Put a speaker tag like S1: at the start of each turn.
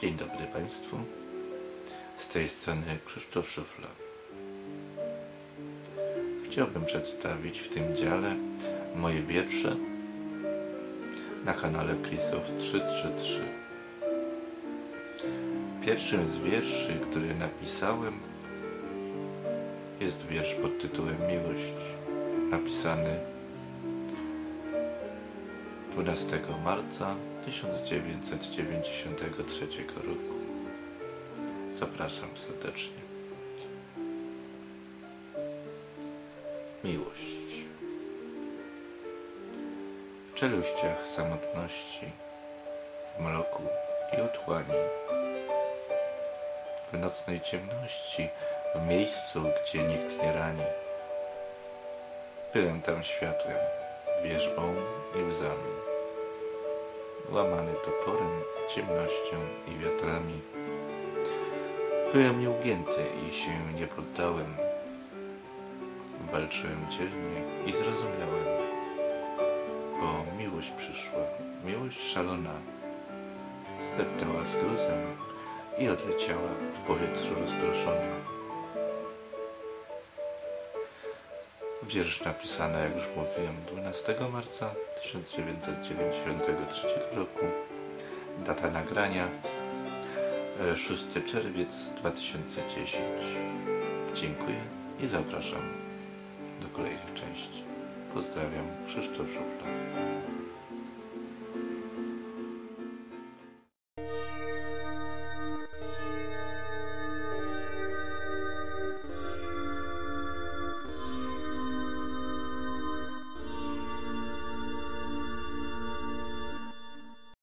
S1: Dzień dobry Państwu. Z tej strony Krzysztof Szufla. Chciałbym przedstawić w tym dziale moje wiersze na kanale Chrisów 333. Pierwszym z wierszy, który napisałem jest wiersz pod tytułem Miłość, napisany 12 marca 1993 roku. Zapraszam serdecznie. Miłość. W czeluściach samotności, w mroku i otchłani, w nocnej ciemności, w miejscu, gdzie nikt nie rani. Byłem tam światłem, wierzbą i łzami łamany toporem, ciemnością i wiatrami. Byłem nieugięty i się nie poddałem. Walczyłem dzielnie i zrozumiałem, bo miłość przyszła, miłość szalona, zdeptała z gruzem i odleciała w powietrzu rozproszona. Wiersz napisany, jak już mówiłem, 12 marca 1993 roku. Data nagrania 6 czerwiec 2010. Dziękuję i zapraszam do kolejnych części. Pozdrawiam, Krzysztof Szufla.